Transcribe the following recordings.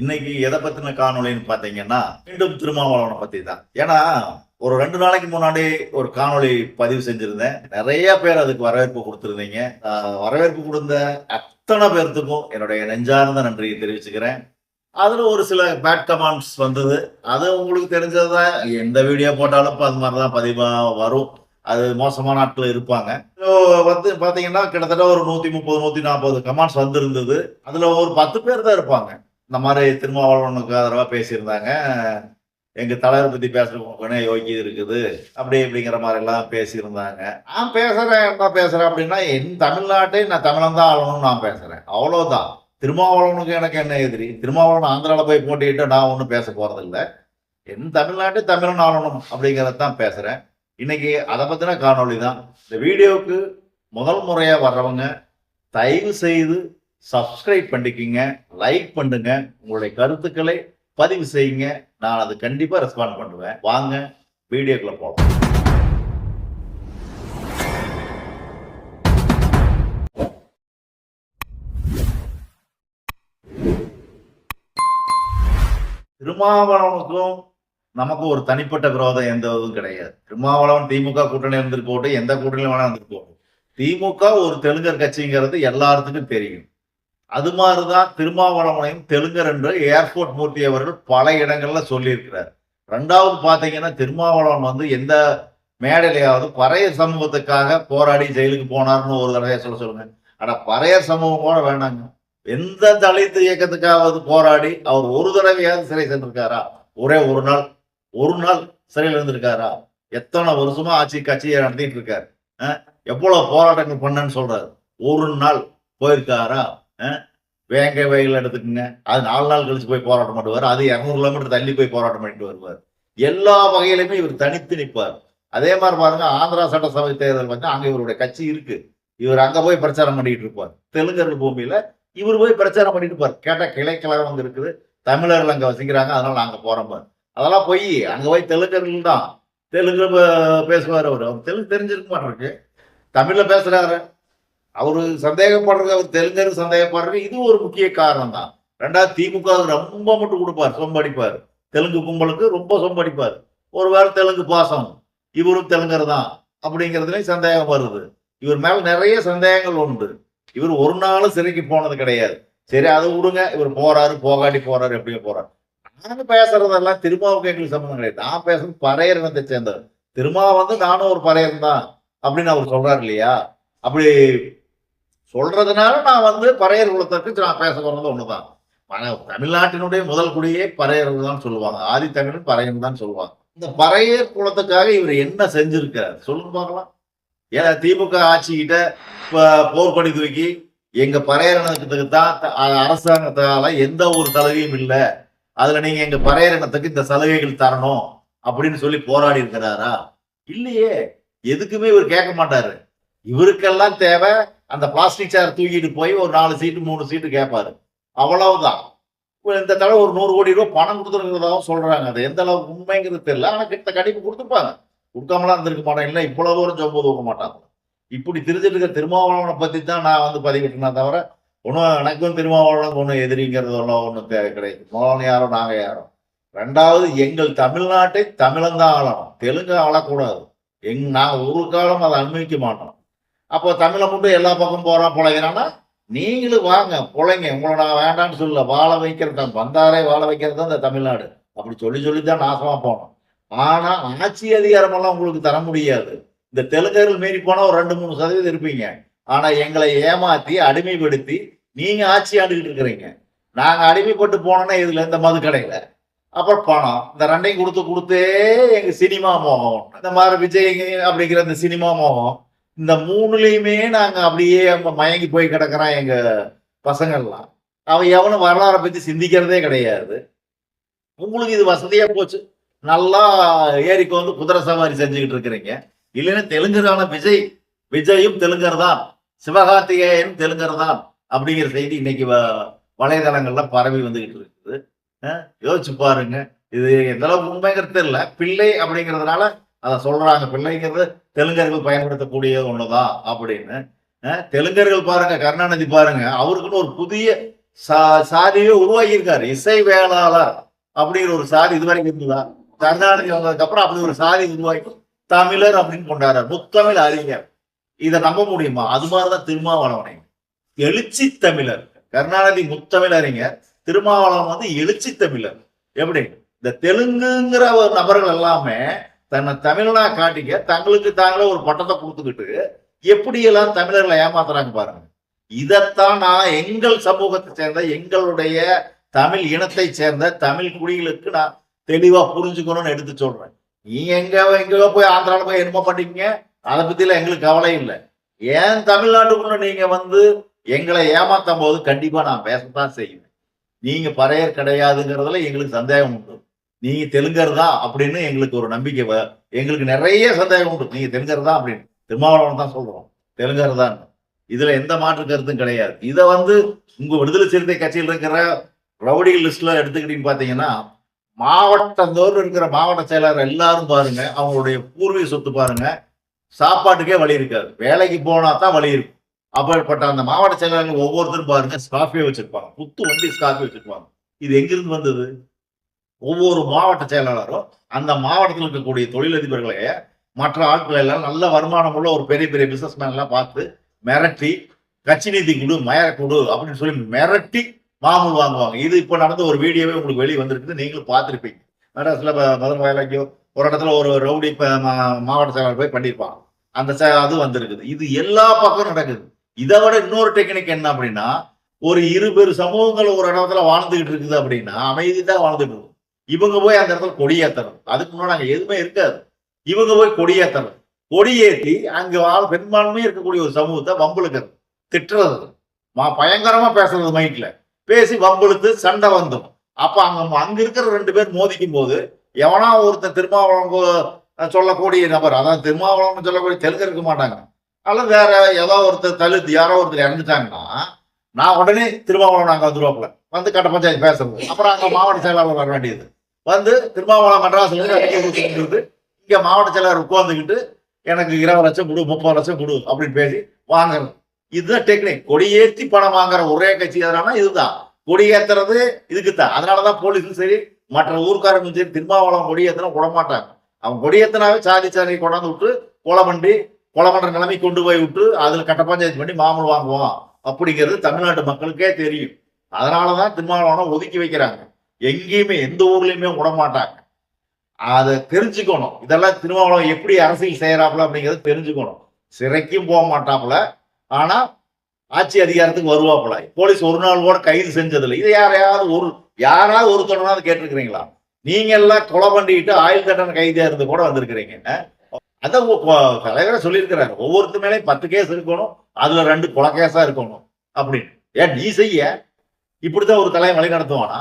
இன்னைக்கு எதை பத்தின காணொளின்னு பாத்தீங்கன்னா மீண்டும் திருமாவளவனை பத்தி தான் ஏன்னா ஒரு ரெண்டு நாளைக்கு முன்னாடி ஒரு காணொளி பதிவு செஞ்சிருந்தேன். நிறைய பேர் அதுக்கு வரவேற்பு கொடுத்துருந்தீங்க. வரவேற்பு கொடுத்த அத்தனை பேர்த்துக்கும் என்னுடைய நெஞ்சார்ந்த நன்றியை தெரிவிச்சுக்கிறேன். அதுல ஒரு சில பேட் கமெண்ட்ஸ் வந்தது. அது உங்களுக்கு தெரிஞ்சதுதான் எந்த வீடியோ போட்டாலும் இப்ப அது மாதிரிதான் பதிவா வரும். அது மோசமான ஆட்கள் இருப்பாங்க. வந்து பாத்தீங்கன்னா கிட்டத்தட்ட ஒரு நூத்தி முப்பது நூத்தி நாற்பது கமெண்ட்ஸ் வந்திருந்தது. அதுல ஒரு பத்து பேர் தான் இருப்பாங்க. இந்த மாதிரி திருமாவளவனுக்கு ஆதரவாக பேசியிருந்தாங்க. எங்கள் தலைவர் பற்றி பேசுறவங்க யோகி இருக்குது? அப்படி இப்படிங்கிற மாதிரி எல்லாம் பேசியிருந்தாங்க. நான் பேசுகிறேன் என்ன பேசுகிறேன் அப்படின்னா என் தமிழ்நாட்டை நான் தமிழன் தான் ஆளணும்னு நான் பேசுகிறேன் அவ்வளோதான் திருமாவளவனுக்கு எனக்கு என்ன எதிரி? திருமாவளவன் ஆந்திராவில் போய் போட்டிக்கிட்டு நான் ஒன்றும் பேச போகிறதில்ல என் தமிழ்நாட்டை தமிழன் ஆளணும் அப்படிங்கிறத தான் பேசுகிறேன் இன்றைக்கி அதை பற்றின காணொளி தான் இந்த வீடியோவுக்கு முதல் முறையாக வர்றவங்க தயவு செய்து சப்ஸ்கிரைப் பண்ணிக்கிங்க லைக் பண்ணுங்க உங்களுடைய கருத்துக்களை பதிவு செய்யுங்க. நான் அது கண்டிப்பாக ரெஸ்பாண்ட் பண்ணுவேன். வாங்க வீடியோக்குள்ள போகலாம் திருமாவளவனுக்கும் நமக்கு ஒரு தனிப்பட்ட விரோதம் எந்த இதுவும் கிடையாது. திருமாவளவன் திமுக கூட்டணி இருந்துட்டு போட்டு எந்த கூட்டணியும் வேணா இருந்துட்டு போகட்டும் திமுக ஒரு தெலுங்கர் கட்சிங்கிறது எல்லாத்துக்கும் தெரியும். அது மாதிரிதான் திருமாவளவனையும் தெலுங்கர் என்று ஏர்போர்ட் மூர்த்தி அவர்கள் பல இடங்கள்ல சொல்லியிருக்கிறார். ரெண்டாவது பார்த்தீங்கன்னா திருமாவளவன் வந்து எந்த மேடையிலையாவது பறையர் சமூகத்துக்காக போராடி ஜெயிலுக்கு போனார்னு ஒரு தடவை சொல்ல சொல்லுங்க. ஆனா பறையர் சமூகம் கூட வேணாங்க. எந்த தலித் இயக்கத்துக்காவது போராடி அவர் ஒரு தடவையாவது சிறை சென்றிருக்காரா? ஒரே ஒரு நாள் ஒரு நாள் சிறையில் இருந்திருக்காரா? எத்தனை வருஷமா ஆட்சி கட்சியை நடத்திட்டு இருக்காரு? எவ்வளவு போராட்டங்கள் பண்ணேன்னு சொல்றாரு. ஒரு நாள் போயிருக்காரா? வேங்கை வயல் எடுத்துக்கோங்க. அது நாலு நாள் கழிச்சு போய் போராட்டம் பண்ணுவார். அது இரநூறு கிலோமீட்டர் தள்ளி போய் போராட்டம் பண்ணிட்டு வருவார். எல்லா வகையிலுமே இவர் தனித்து நிற்பார். அதே மாதிரி பாருங்க ஆந்திரா சட்டசபை தேர்தல் வந்து அங்கே இவருடைய கட்சி இருக்கு. இவர் அங்க போய் பிரச்சாரம் பண்ணிட்டு இருப்பார். தெலுங்கர்கள் பூமியில இவர் போய் பிரச்சாரம் பண்ணிட்டு இருப்பார். கேட்டா கிளை கழகம் அங்கே இருக்குது. தமிழர்கள் அங்க வசிக்கிறாங்க. அதனால நாங்க போறோம் பாரு. அதெல்லாம் போய் அங்க போய் தெலுங்கர்கள் தான். தெலுங்கு பேசுவார் அவர். அவர் தெலுங்கு தெரிஞ்சிருக்க மாட்டிருக்கு தமிழ்ல பேசுறாரு. அவரு சந்தேகப்படுறது அவர் தெலுங்கர் சந்தேகப்படுறது இது ஒரு முக்கிய காரணம் தான் ரெண்டாவது திமுக ரொம்ப மட்டும் கொடுப்பார் சொம்படிப்பார். தெலுங்கு கும்பலுக்கு ரொம்ப சொம்படிப்பார். ஒருவேளை தெலுங்கு பாசம் இவரும் தெலுங்கர் தான் அப்படிங்கிறதுலையும் சந்தேகம் வருது. இவர் மேல நிறைய சந்தேகங்கள் உண்டு. இவர் ஒரு நாளும் சிறைக்கு போனது கிடையாது. சரி அதை விடுங்க. இவர் போறாரு போகாட்டி போறாரு எப்படியும் போறாரு. நான் பேசுறதெல்லாம் திருமாவுக்கு எங்களுக்கு சம்மந்தம் கிடையாது. நான் பேசுறது பறையர் வந்து சேர்ந்தவர். திருமா வந்து நானும் ஒரு பறையர் தான் அப்படின்னு அவர் சொல்றாரு இல்லையா? அப்படி சொல்றதுனால நான் வந்து பறையர் குலத்திற்கு நான் பேச போறது ஒண்ணுதான். தமிழ்நாட்டினுடைய முதல் குடியே பறையர்கள் தான் சொல்லுவாங்க. ஆதி பறையன் தான் சொல்லுவாங்க. இந்த பறையர் குலத்துக்காக இவர் என்ன செஞ்சிருக்கார் சொல்லுங்க பார்க்கலாம். ஏன்னா திமுக ஆட்சிக்கிட்ட போர் பண்ணி தூக்கி எங்க பறையரணத்துக்கு தான் அரசாங்கத்தால எந்த ஒரு சலுகையும் இல்லை. அதுல நீங்க எங்க பறையரணத்துக்கு இந்த சலுகைகள் தரணும் அப்படின்னு சொல்லி போராடி இருக்கிறாரா? இல்லையே. எதுக்குமே இவர் கேட்க மாட்டாரு. இவருக்கெல்லாம் தேவை அந்த பிளாஸ்டிக் சேர் தூக்கிட்டு போய் ஒரு நாலு சீட்டு மூணு சீட்டு கேட்பாரு அவ்வளவுதான். இந்த தடவை ஒரு நூறு கோடி ரூபாய் பணம் கொடுத்துருக்கிறதாவும் சொல்றாங்க. அது எந்த அளவுக்கு உண்மைங்கிறது தெரியல. ஆனால் கிட்ட கண்டிப்பு கொடுத்துருப்பாங்க. கொடுக்காமலாம் இருந்திருக்க மாட்டாங்க. இல்லை இவ்வளோ தூரம் ஜொம்பு தூக்க மாட்டாங்க. இப்படி தெரிஞ்சிட்டு இருக்கிற திருமாவளவனை பற்றி தான் நான் வந்து பதிவிட்டேனே தவிர ஒன்றும் எனக்கும் திருமாவளவனுக்கு ஒன்றும் எதிரிங்கிறது ஒன்றும் ஒன்றும் கிடையாது. மோகன் யாரோ நாங்கள் யாரோ. ரெண்டாவது எங்கள் தமிழ்நாட்டை தமிழன் தான் ஆளணும். தெலுங்கு ஆளக்கூடாது. எங் நாங்கள் ஒரு காலம் அதை அனுபவிக்க மாட்டோம். அப்போ தமிழை மட்டும் எல்லா பக்கம் போறான் பிழைக்கிறான்னா நீங்களும் வாங்க பிழைங்க. உங்களை நான் வேண்டாம்னு சொல்லல. வாழ வைக்கிறது தான். வந்தாரே வாழ வைக்கிறது தான் இந்த தமிழ்நாடு. அப்படி சொல்லி சொல்லி தான் நாசமாக போனோம். ஆனால் ஆட்சி அதிகாரமெல்லாம் உங்களுக்கு தர முடியாது. இந்த தெலுங்கர்கள் மீறி போனால் ஒரு ரெண்டு மூணு சதவீதம் இருப்பீங்க. ஆனால் எங்களை ஏமாற்றி அடிமைப்படுத்தி நீங்கள் ஆட்சி ஆண்டுகிட்டு இருக்கிறீங்க. நாங்கள் அடிமைப்பட்டு போனோன்னா இதில் இந்த மது கடையில்? அப்புறம் பணம். இந்த ரெண்டையும் கொடுத்து கொடுத்தே எங்கள் சினிமா மோகம். இந்த மாதிரி விஜய் அப்படிங்கிற இந்த சினிமா மோகம். இந்த மூணுலேயுமே நாங்கள் அப்படியே மயங்கி போய் கிடக்குறான் எங்கள் பசங்கள்லாம். அவன் எவனும் வரலாறை பற்றி சிந்திக்கிறதே கிடையாது. உங்களுக்கு இது வசதியாக போச்சு. நல்லா ஏரிக்கு வந்து குதிரை சவாரி செஞ்சுக்கிட்டு இருக்கிறீங்க. இல்லைன்னா தெலுங்குதான விஜய்? விஜயும் தெலுங்கர் தான் சிவகார்த்திகேயன் தெலுங்கர் தான் அப்படிங்கிற செய்தி இன்னைக்கு வ- வலைதளங்கள்ல பரவி வந்துகிட்டு இருக்குது. யோசிச்சு பாருங்க. இது எந்த அளவுக்கு உண்மைங்கிறது தெரியல. பிள்ளை அப்படிங்கிறதுனால அதை சொல்றாங்க. பிள்ளைங்கிறது தெலுங்கர்கள் பயன்படுத்தக்கூடிய ஒண்ணுதான் அப்படின்னு. தெலுங்கர்கள் பாருங்க கருணாநிதி பாருங்க அவருக்குன்னு ஒரு புதிய சா- சாதியே உருவாக்கியிருக்காரு. இசை வேளாளர் அப்படிங்கிற ஒரு சாதி இதுவரைக்கும் இருந்ததா? கருணாநிதி வந்ததுக்கு அப்புறம் அப்படி ஒரு சாதி உருவாக்கி தமிழர் அப்படின்னு கொண்டாடுறார். முத்தமிழ் அறிஞர். இதை நம்ப முடியுமா? அது மாதிரிதான் திருமாவளவனை. எழுச்சி தமிழர். கருணாநிதி முத்தமிழ் அறிஞர். திருமாவளவன் வந்து எழுச்சி தமிழர். எப்படி? இந்த தெலுங்குங்கிற ஒரு நபர்கள் எல்லாமே தன்னை தமிழனா காட்டிக்க தங்களுக்கு தாங்களே ஒரு பட்டத்தை கொடுத்துக்கிட்டு எப்படியெல்லாம் தமிழர்களை ஏமாத்துறாங்க பாருங்க. இதைத்தான் நான் எங்கள் சமூகத்தை சேர்ந்த எங்களுடைய தமிழ் இனத்தை சேர்ந்த தமிழ் குடிகளுக்கு நான் தெளிவா புரிஞ்சுக்கணும்னு எடுத்து சொல்றேன். நீ எங்க எங்க போய் ஆந்திராவில் போய் என்னமோ பண்ணீங்க அதை பத்திலாம் எங்களுக்கு கவலை இல்லை. ஏன் தமிழ்நாட்டுக்குள்ள நீங்க வந்து எங்களை ஏமாத்தும் போது கண்டிப்பா நான் பேசத்தான் செய்வேன். நீங்க பறையர் கிடையாதுங்கிறதுல எங்களுக்கு சந்தேகம் உண்டு. நீங்க தெலுங்கர் தான் அப்படின்னு எங்களுக்கு ஒரு நம்பிக்கை எங்களுக்கு நிறைய சந்தேகம் உண்டு. நீங்க தெலுங்கர் தான் அப்படின்னு. திருமாவளவன் தான் சொல்றோம். தெலுங்கர் தான் இதுல எந்த மாற்று கருத்தும் கிடையாது. இதை வந்து உங்க விடுதலை சிறுத்தை கட்சியில் இருக்கிற ரவுடி லிஸ்ட்ல எடுத்துக்கிட்டீங்கன்னு பாத்தீங்கன்னா மாவட்டந்தோறும் இருக்கிற மாவட்ட செயலாளர் எல்லாரும் பாருங்க அவங்களுடைய பூர்வீக சொத்து பாருங்க சாப்பாட்டுக்கே வழி இருக்காது. வேலைக்கு போனா தான் வழி இருக்கும். அப்படிப்பட்ட அந்த மாவட்ட செயலாளர்கள் ஒவ்வொருத்தரும் பாருங்க ஸ்காஃபியை வச்சிருப்பாங்க. புத்து வண்டி ஸ்காஃபி வச்சிருப்பாங்க. இது எங்கிருந்து வந்தது? ஒவ்வொரு மாவட்ட செயலாளரும் அந்த மாவட்டத்தில் இருக்கக்கூடிய தொழிலதிபர்களை மற்ற ஆட்கள் எல்லாம் நல்ல வருமானம் உள்ள ஒரு பெரிய பெரிய பிசினஸ் எல்லாம் பார்த்து மிரட்டி கட்சி நீதி கொடு மயர கொடு அப்படின்னு சொல்லி மிரட்டி மாமூல் வாங்குவாங்க. இது இப்போ நடந்த ஒரு வீடியோவே உங்களுக்கு வெளியே வந்திருக்குது. நீங்களும் பார்த்துருப்பீங்க. மெட்ராஸில் ப- மதுரை வயலாக்கியோ ஒரு இடத்துல ஒரு ரவுடி மா- மாவட்ட செயலாளர் போய் பண்ணியிருப்பாங்க. அந்த அது வந்திருக்குது. இது எல்லா பக்கம் நடக்குது. இதை விட இன்னொரு டெக்னிக் என்ன அப்படின்னா ஒரு இருபெரு சமூகங்கள் ஒரு இடத்துல வாழ்ந்துகிட்டு இருக்குது அப்படின்னா அமைதி தான் வாழ்ந்துட்டு இருக்கும் இவங்க போய் அந்த இடத்துல கொடியேற்றணும் அதுக்கு முன்னாடி அங்கே எதுவுமே இருக்காது. இவங்க போய் கொடியேற்றணும் கொடியேற்றி அங்கே வாழ் பெரும்பான்மையும் இருக்கக்கூடிய ஒரு சமூகத்தை வம்புழுக்கிறது திட்டுறது. மா பயங்கரமா பேசுறது மைக்ல பேசி வம்புழுத்து சண்டை வந்துடும். அப்ப அங்க அங்க இருக்கிற ரெண்டு பேர் மோதிக்கும் போது எவனா ஒருத்தன் திருமாவளவன் சொல்லக்கூடிய நபர் அதான் திருமாவளவன் சொல்லக்கூடிய தெலுங்கு இருக்க மாட்டாங்க. அல்லது வேற ஏதோ ஒருத்தர் தழுத்து யாரோ ஒருத்தர் இறந்துட்டாங்கன்னா நான் உடனே திருமாவளவன் நாங்கள் வந்துருவாப்புல. வந்து கட்ட பஞ்சாயத்து பேசுறது. அப்புறம் அங்கே மாவட்ட செயலாளர் வர வேண்டியது. வந்து அறிக்கை கொடுத்துட்டு இங்க மாவட்ட செயலாளர் உட்கார்ந்துக்கிட்டு எனக்கு இருபது லட்சம் கொடு முப்பது லட்சம் கொடு அப்படின்னு பேசி வாங்குறது. இதுதான் டெக்னிக் கொடியேத்தி பணம் வாங்குற ஒரே கட்சி எதனா இதுதான். கொடியேத்துறது இதுக்கு தான் அதனாலதான் போலீஸும் சரி மற்ற ஊர்க்காரங்களும் சரி திருமாவளவன் கொடியேத்தினா விட மாட்டாங்க அவன் கொடியேத்தினாவே சாதி சாதி கொண்டாந்து விட்டு கொலை பண்ணி கொலை பண்ற நிலைமை கொண்டு போய் விட்டு அதுல கட்ட பஞ்சாயத்து பண்ணி மாமூல் வாங்குவோம் அப்படிங்கிறது தமிழ்நாட்டு மக்களுக்கே தெரியும். அதனாலதான் திருமாவளவனை ஒதுக்கி வைக்கிறாங்க. எங்கேயுமே எந்த ஊர்லயுமே விட மாட்டாங்க அதை தெரிஞ்சுக்கணும். இதெல்லாம் திருமாவளவன் எப்படி அரசியல் செய்யறாப்புல அப்படிங்கிறத தெரிஞ்சுக்கணும். சிறைக்கும் போக மாட்டாப்புல. ஆனா ஆட்சி அதிகாரத்துக்கு வருவாப்புல. போலீஸ் ஒரு நாள் கூட கைது செஞ்சதில்லை. இது யாரையாவது ஒரு யாராவது ஒரு கேட்டிருக்கிறீங்களா? நீங்க எல்லாம் கொலை பண்ணிட்டு ஆயுள் தண்டனை கைதியா இருந்து கூட வந்திருக்கிறீங்க. அதான் தலைவரை சொல்லியிருக்கிறாரு. ஒவ்வொருத்த மேலேயும் பத்து கேஸ் இருக்கணும். அதுல ரெண்டு கொலை கேஸா இருக்கணும் அப்படின்னு. ஏன் நீ செய்ய? இப்படித்தான் ஒரு தலையை வழி நடத்துவானா?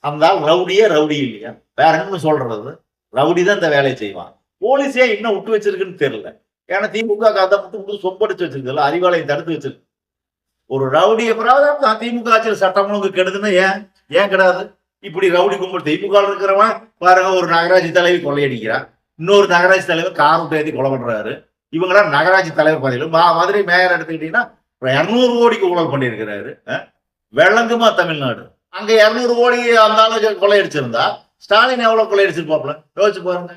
அந்த ரவுடியே ரவுடி இல்லையா? வேற என்ன சொல்றது? ரவுடி தான் இந்த வேலையை செய்வான். போலீஸே இன்னும் விட்டு வச்சிருக்குன்னு தெரியல. ஏன்னா திமுக அதை மட்டும் விட்டு சொம்படிச்சு வச்சிருக்கல அறிவாலயம் தடுத்து வச்சிருக்கு. ஒரு ரவுடி எப்படாவது திமுக ஆட்சியில் சட்டம் ஒழுங்கு கெடுதுன்னா ஏன்? ஏன் கிடையாது இப்படி ரவுடி கும்பல் திமுக இருக்கிறவன் பாருங்க ஒரு நகராட்சி தலைவி கொள்ளையடிக்கிறான். இன்னொரு நகராட்சி தலைவர் கார் விட்டு கொலை பண்றாரு. இவங்களாம் நகராட்சி தலைவர் பதவியில். மா மதுரை மேயர் எடுத்துக்கிட்டீங்கன்னா இரநூறு கோடிக்கு ஊழல் பண்ணியிருக்கிறாரு. விளங்குமா தமிழ்நாடு? அங்க இருநூறு கோடி அந்த ஆளுக்கு கொள்ளையடிச்சிருந்தா ஸ்டாலின் எவ்வளவு கொள்ளையடிச்சிருப்பாப்ல யோசிச்சு பாருங்க.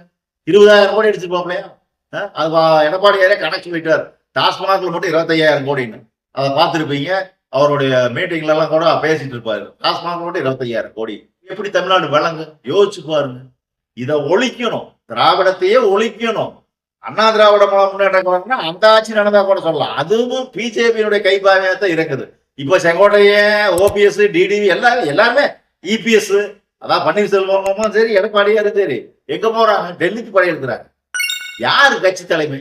இருபதாயிரம் கோடி அடிச்சிருப்பாப்லையா அஹ்? அது வா- எடப்பாடியாரே கணக்கு போயிட்டார். டாஸ்மார்க்ல மட்டும் இருபத்தையாயிரம் கோடின்னு. அதை பார்த்துருப்பீங்க. அவருடைய மீட்டிங்ல எல்லாம் கூட பேசிட்டு இருப்பாரு. டாஸ்மாக் மட்டும் இருபத்தையாயிரம் கோடி. எப்படி தமிழ்நாடு விளங்கு? யோசிச்சு பாருங்க. இதை ஒழிக்கணும். திராவிடத்தையே ஒழிக்கணும். அண்ணா திராவிட முன்னே- அந்த ஆட்சி நடந்தா கூட சொல்லலாம். அதுவும் பிஜேபியினுடைய கைப்பாவையத்தான் இருக்குது. இப்போ செங்கோட்டையன் ஓபிஎஸ் டிடிவி எல்லாம் எல்லாருமே இபிஎஸ் அதான் பன்னீர்செல்வமும் சரி எடப்பாடியாரும் சரி. எங்க போறாங்க? டெல்லிக்கு படையெடுக்கிறாங்க. யாரு கட்சி தலைமை?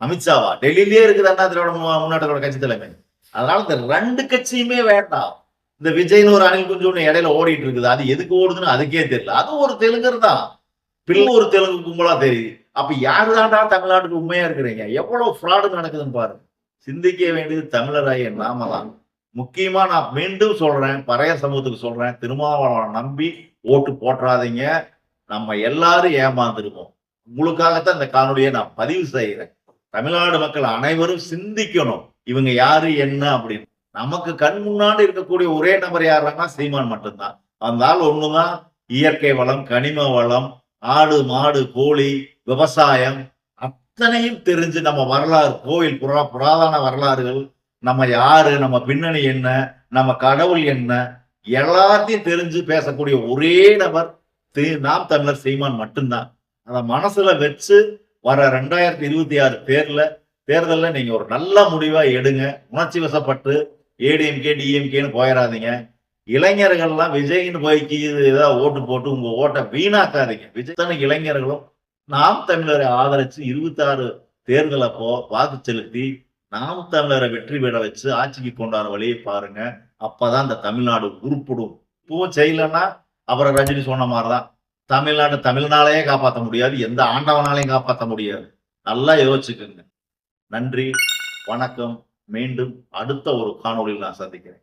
அமித்ஷாவா? டெல்லியிலேயே இருக்குது அண்ணா திராவிட முன்னாட்டத்தோட கட்சி தலைமை. அதனால இந்த ரெண்டு கட்சியுமே வேண்டாம். இந்த விஜய்னு ஒரு அணில் குஞ்சு ஒன்று இடையில ஓடிட்டு இருக்குது. அது எதுக்கு ஓடுதுன்னு அதுக்கே தெரியல. அது ஒரு தெலுங்கர் தான். பிள்ளை ஒரு தெலுங்கு கும்பலா தெரியுது. அப்ப யாரு தாண்டா தமிழ்நாட்டுக்கு உண்மையா இருக்கிறீங்க? எவ்வளவு ஃப்ராடு நடக்குதுன்னு பாருங்க. சிந்திக்க வேண்டியது தமிழராய நாம தான். முக்கியமா நான் மீண்டும் சொல்றேன் பறைய சமூகத்துக்கு சொல்றேன் திருமாவளவனை நம்பி ஓட்டு போட்டுறாதீங்க நம்ம எல்லாரும் ஏமாந்துருக்கோம். உங்களுக்காகத்தான் இந்த காணொலியை நான் பதிவு செய்கிறேன். தமிழ்நாடு மக்கள் அனைவரும் சிந்திக்கணும். இவங்க யாரு என்ன அப்படின்னு. நமக்கு கண் முன்னாடி இருக்கக்கூடிய ஒரே நபர் யாருன்னா சீமான் மட்டும்தான். அந்த ஒண்ணுதான் இயற்கை வளம் கனிம வளம் ஆடு மாடு கோழி விவசாயம் அத்தனையும் தெரிஞ்சு நம்ம வரலாறு கோயில் புறா புராதன வரலாறுகள் நம்ம யாரு நம்ம பின்னணி என்ன நம்ம கடவுள் என்ன எல்லாத்தையும் தெரிஞ்சு பேசக்கூடிய ஒரே நபர் தி- நாம் தமிழர் சீமான் மட்டும்தான். அதை மனசுல வச்சு வர ரெண்டாயிரத்தி இருபத்தி ஆறு தேர்ல தேர்தலில் நீங்க ஒரு நல்ல முடிவா எடுங்க. உணர்ச்சி வசப்பட்டு ஏடிஎம்கே டிஎம்கேன்னு போயிடாதீங்க இளைஞர்கள்லாம் விஜயின் போய்க்கு ஏதாவது ஓட்டு போட்டு உங்க ஓட்டை வீணாக்காதீங்க. விஜய் இளைஞர்களும் நாம் தமிழரை ஆதரிச்சு இருபத்தாறு தேர்தலப்போ வாக்கு செலுத்தி நாம் தமிழரை வெற்றி பெற வச்சு ஆட்சிக்கு கொண்டாட வழியை பாருங்க. அப்பதான் இந்த தமிழ்நாடு உருப்பிடும். இப்பவும் செய்யலன்னா அப்புறம் ரஜினி சொன்ன மாதிரிதான். தமிழ்நாடு தமிழ்நாளையே காப்பாற்ற முடியாது. எந்த ஆண்டவனாலையும் காப்பாற்ற முடியாது. நல்லா யோசிச்சுக்கோங்க. நன்றி. வணக்கம். மீண்டும் அடுத்த ஒரு காணொலியில் நான் சந்திக்கிறேன்.